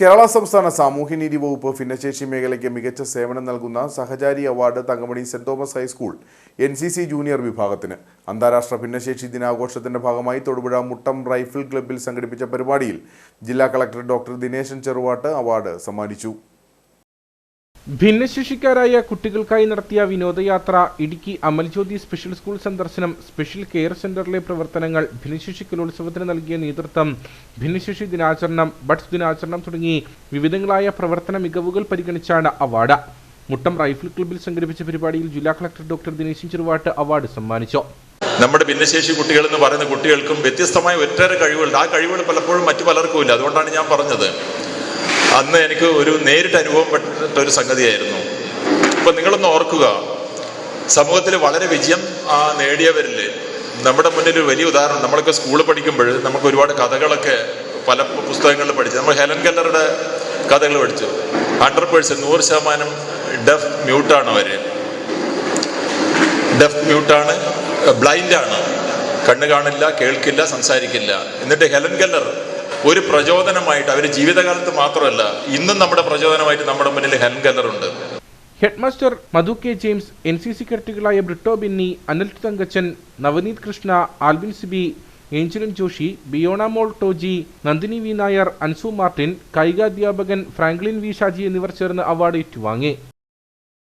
കേരള സംസ്ഥാന സാമൂഹ്യനീതി വകുപ്പ് ഭിന്നശേഷി മേഖലയ്ക്ക് മികച്ച സേവനം നൽകുന്ന Sahachari award Thankamani saint Thomas high school N C C junior വിഭാഗത്തിന്. അന്താരാഷ്ട്ര ഭിന്നശേഷി ദിനാഘോഷത്തിന്റെ ഭാഗമായി തൊടുപുഴ മുട്ടം റൈഫിൾ ക്ലബ്ബിൽ സംഘടിപ്പിച്ച പരിപാടിയിൽ ജില്ലാ collector doctor Dineshan Cheruvattu award സമ്മാനിച്ചു. ഭിന്നശേഷിക്കാരായ കുട്ടികൾക്കായി നടത്തിയ വിനോദയാത്ര ഇടുക്കി അമൽജ്യോതി സ്പെഷ്യൽ സ്കൂൾ സന്ദർശനം സ്പെഷ്യൽ കെയർ സെന്ററിലെ പ്രവർത്തനങ്ങൾ ഭിന്നശേഷി കലോത്സവത്തിന് നൽകിയ നേതൃത്വം ഭിന്നശേഷി ദിനാചരണം ബഡ്സ് ദിനാചരണം തുടങ്ങി വിവിധങ്ങളായ പ്രവർത്തന മികവുകൾ പരിഗണിച്ചാണ് അവാർഡ്. മുട്ടം റൈഫിൾ ക്ലബിൽ സംഘടിപ്പിച്ച പരിപാടിയിൽ ജില്ലാ collector doctor Dineshan Cheruvattu award സമ്മാനിച്ചു. നമ്മുടെ ഭിന്നശേഷി കുട്ടികൾ എന്ന് പറയുന്ന കുട്ടികൾക്കും വ്യത്യസ്തമായ ഒറ്റേറെ കഴിവുകളുണ്ട്. ആ കഴിവുകൾ പലപ്പോഴും മറ്റു പലർക്കും ഇല്ല. അതുകൊണ്ടാണ് ഞാൻ പറഞ്ഞത്. അന്ന് എനിക്ക് ഒരു നേരിട്ട് അനുഭവപ്പെട്ട ഒരു സംഗതിയായിരുന്നു. ഇപ്പം നിങ്ങളൊന്ന് ഓർക്കുക സമൂഹത്തിൽ വളരെ വിജയം നേടിയവരിൽ നമ്മുടെ മുന്നിൽ ഒരു വലിയ ഉദാഹരണം നമ്മളൊക്കെ സ്കൂളിൽ പഠിക്കുമ്പോൾ നമുക്ക് ഒരുപാട് കഥകളൊക്കെ പല പുസ്തകങ്ങളിൽ പഠിച്ചു നമ്മൾ ഹെലൻ കല്ലറുടെ കഥകൾ പഠിച്ചു. ഹൺഡ്രഡ് പേഴ്സന്റ് നൂറ് ശതമാനം ഡെഫ് മ്യൂട്ടാണ് അവർ ഡെഫ് മ്യൂട്ടാണ് ബ്ലൈൻഡാണ്. കണ്ണ് കാണില്ല കേൾക്കില്ല സംസാരിക്കില്ല. എന്നിട്ട് ഹെലൻ കെല്ലർ ഒരു പ്രചോദനമായിട്ട് അവർ ജീവിതകാലത്ത് മാത്രമല്ല ഇന്നും നമ്മുടെ പ്രചോദനമായിട്ട് നമ്മുടെ മുന്നിൽ ഹെൻ കെല്ലർ ഉണ്ട് headmaster Madhu K James N C C കെട്ടുകളായ Britto Binny Anil Thankachan Navneet Krishna Alvin Siby Angeline Joshi Biona Mol Toji Nandini V Nair Anzu Martin കായികാധ്യാപകൻ ഫ്രാങ്ക്ലിൻ വി ഷാജി എന്നിവർ ചേർന്ന് അവാർഡ് ഏറ്റുവാങ്ങി.